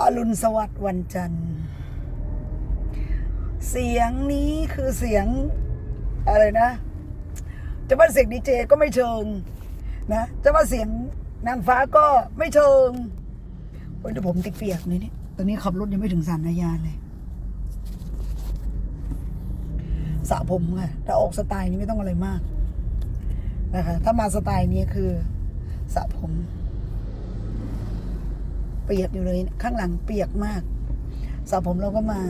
อรุณสวัสดิ์วันจันทร์ เสียงนี้คือเสียงอะไรนะ จะว่าเสียงดีเจก็ไม่เชิงนะ จะว่าเสียงนางฟ้าก็ไม่เชิงโอ้ยเดี๋ยวผมติดเปียกเลยนี่ตอนนี้ขับรถยังไม่ถึงสามนายาเลยสระผมค่ะถ้าออกสไตล์นี้ไม่ต้องอะไรมากนะคะ ถ้ามาสไตล์นี้คือสระผม เปียกอยู่เลยข้างหลังเปียกมากสระผมเราก็มา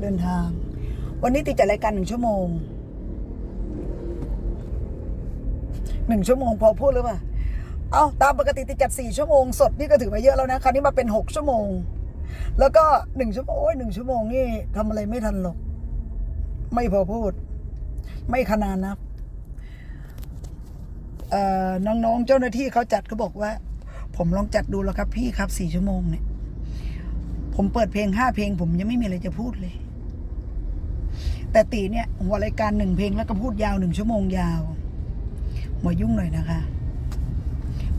เดินทาง วันนี้ติดจัดรายการหนึ่งชั่วโมงหนึ่งชั่วโมงพอพูดหรือเปล่าเอาตามปกติติดจัดสี่ชั่วโมงสดนี่ก็ถือว่าเยอะแล้วนะคราวนี้มาเป็นหกชั่วโมง แล้วก็หนึ่งชั่วโมงโอ้ยหนึ่งชั่วโมงนี่ทำอะไรไม่ทันหรอก ไม่พอพูด ไม่ขนาดนับน้องๆเจ้าหน้าที่เขาจัดเขาบอกว่า ผมลองจัดดูแล้วครับพี่ครับสี่ชั่วโมงเนี่ย ผมเปิดเพลงห้าเพลง ผมยังไม่มีอะไรจะพูดเลย แต่ตีเนี่ยหัวรายการหนึ่งเพลงแล้วก็พูดยาวหนึ่งชั่วโมงยาว หัวยุ่งหน่อยนะคะ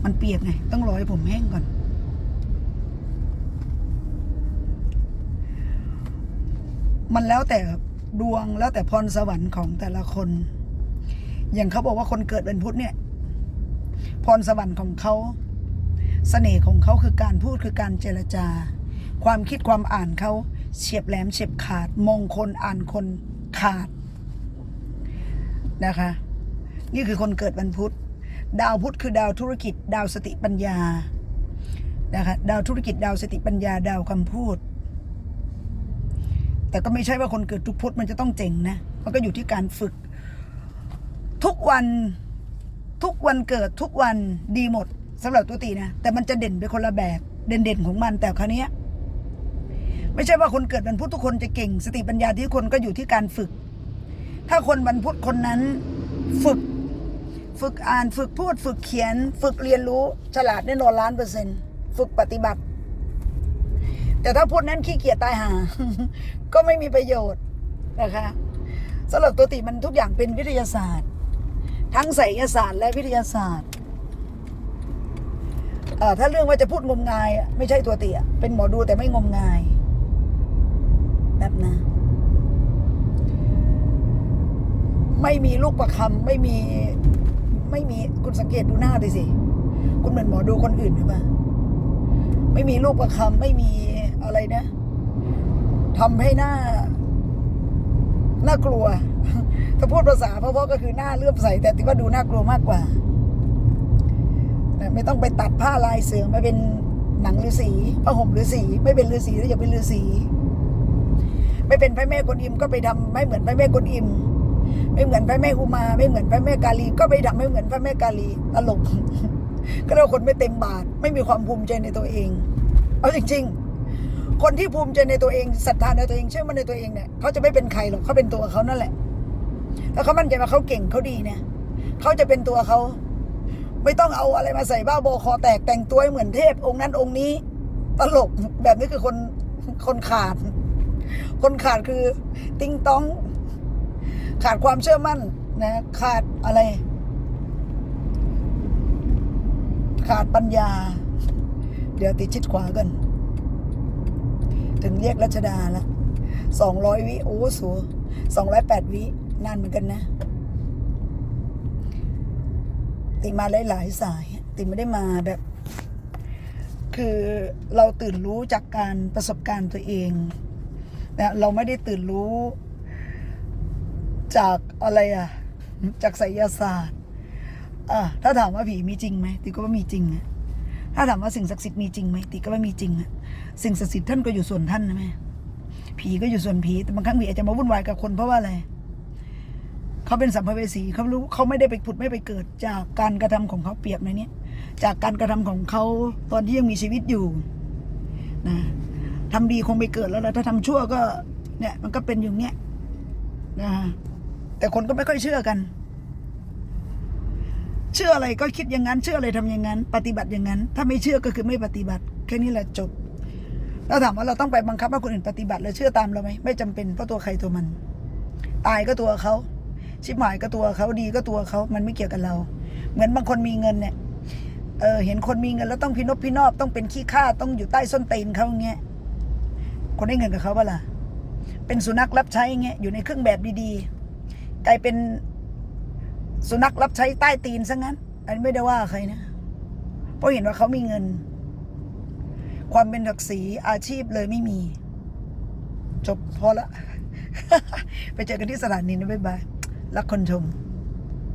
มันเปียกไง ต้องรอให้ผมแห้งก่อน มันแล้วแต่ดวงแล้วแต่พรสวรรค์ของแต่ละคน อย่างเขาบอกว่าคนเกิดเป็นพุธเนี่ย พรสวรรค์ของเขา สน่ห์ของเขาคือการพูดคือการเจรจา ความคิดความอ่านเขาเฉียบแหลมเฉียบขาด มองคนอ่านคนขาดนะคะ นี่คือคนเกิดวันพุธ ดาวพุธคือดาวธุรกิจ ดาวสติปัญญานะคะดาวธุรกิจดาวสติปัญญาดาวคำพูด แต่ก็ไม่ใช่ว่าคนเกิดทุกพุธมันจะต้องเจ๋งนะมันก็อยู่ที่การฝึก ทุกวันทุกวันเกิดทุกวันดีหมด สำหรับตัวตีนะ แต่มันจะเด่นไปคนละแบบ เด่นๆของมันแต่คราวนี้ไม่ใช่ว่าคนเกิดวันพุธทุกคนจะเก่ง สติปัญญาที่คนก็อยู่ที่การฝึก ถ้าคนวันพุธคนนั้นฝึก ฝึกอ่านฝึกพูด ฝึกเขียน ฝึกเรียนรู้ฉลาดแน่นอนล้านเปอร์เซ็นต์ฝึกปฏิบัติ แต่ถ้าพูดนั้นขี้เกียจตายหา ก็ไม่มีประโยชน์นะคะสำหรับตัวติมันทุกอย่างเป็นวิทยาศาสตร์ ทั้งไสยศาสตร์และวิทยาศาสตร์ ถ้าเรื่องว่าจะพูดงมงาย ไม่ใช่ตัวเติอะเป็นหมอดูแต่ไม่งมงาย แบบนะ ไม่มีลูกประคำไม่มี ไม่มีคุณสังเกตดูหน้าดิสิ คุณเหมือนหมอดูคนอื่นหรือเปล่า ไม่มีลูกประคำไม่มีอะไรนะทำให้หน้าน่ากลัว ถ้าพูดภาษาเพราะๆก็คือหน้าเลื่อมใสแต่ติว่าดูน่ากลัวมากกว่า ไม่ต้องไปตัดผ้าลายเสือมาเป็นหนังฤาษีผ้าห่มฤาษีไม่เป็นฤาษีแล้วอย่าเป็นฤาษีไม่เป็นพระแม่กวนอิมก็ไปทำไม่เหมือนพระแม่กวนอิมไม่เหมือนพระแม่อุมา ไม่เหมือนพระแม่กาลี ก็ไปทำไม่เหมือนพระแม่กาลีตลกก็เราคนไม่เต็มบาท ไม่มีความภูมิใจในตัวเอง เอาจริง ๆ คนที่ภูมิใจในตัวเองศรัทธาในตัวเองเชื่อมั่นในตัวเองเนี่ยเขาจะไม่เป็นใครหรอกเขาเป็นตัวเขานั่นแหละถ้าเขามั่นใจว่าเขาเก่งเขาดีเนี่ยเขาจะเป็นตัวเขา ไม่ต้องเอาอะไรมาใส่บ้าบอคอแตกแต่งตัวให้เหมือนเทพ องค์นั้นองค์นี้ ตลกแบบนี้คือคนคนขาด คนขาดคือ ติ้งต้อง ขาดความเชื่อมั่นนะขาดอะไร ขาดปัญญา เดี๋ยวติดชิดขวากันถึงแยกรัชดาละสองร้อยวิโอ้สูสองร้อยแปดวินานเหมือนกันนะ ติมาหลายๆสาย ติไม่ได้มาแบบ คือเราตื่นรู้จากการประสบการณ์ตัวเองนะเราไม่ได้ตื่นรู้จากอะไรอะจากไสยศาสตร์อะถ้าถามว่าผีมีจริงไหมติก็ว่ามีจริงอะถ้าถามว่าสิ่งศักดิ์สิทธิ์มีจริงไหมติก็ว่ามีจริงอะสิ่งศักดิ์สิทธิ์ท่านก็อยู่ส่วนท่านนะแม่ผีก็อยู่ส่วนผีแต่บางครั้งผีอาจจะมาวุ่นวายกับคนเพราะว่าอะไร เขาเป็นสัมภเวสีเขารู้เขาไม่ได้ไปผุดไม่ไปเกิดจากการกระทำของเขาเปรียบในนี้จากการกระทำของเขาตอนที่ยังมีชีวิตอยู่นะทำดีคงไปเกิดแล้วแหละถ้าทำชั่วก็เนี่ยมันก็เป็นอย่างเนี้ยนะแต่คนก็ไม่ค่อยเชื่อกัน เชื่ออะไรก็คิดอย่างนั้น เชื่ออะไรทำอย่างนั้น ปฏิบัติอย่างนั้น ถ้าไม่เชื่อก็คือไม่ปฏิบัติ แค่นี้แหละจบแล้วถามว่าเราต้องไปบังคับให้คนอื่นปฏิบัติแล้วเชื่อตามเราไหมไม่จำเป็นเพราะตัวใครตัวมัน ตายก็ตัวเขา ชิบหายก็ตัวเขาดีก็ตัวเขามันไม่เกี่ยวกับเรา เหมือนบางคนมีเงินเนี่ยเออเห็นคนมีเงินแล้วต้องพินบพินอบต้องเป็นขี้ข้าต้องอยู่ใต้ส้นตีนเขาอย่างเงี้ยคนได้เงินกับเขาเปล่ะเป็นสุนัขรับใช้เงี้ยอยู่ในเครื่องแบบดีๆกลายเป็นสุนัขรับใช้ใต้ตีนซะงั้น อันนี้ไม่ได้ว่าใครนะเพราะเห็นว่าเขามีเงิน ความเป็นศักดิ์ศรีอาชีพเลยไม่มี จบพอละ ไปเจอกันที่สถานีนะบ๊ายบาย รักคนชม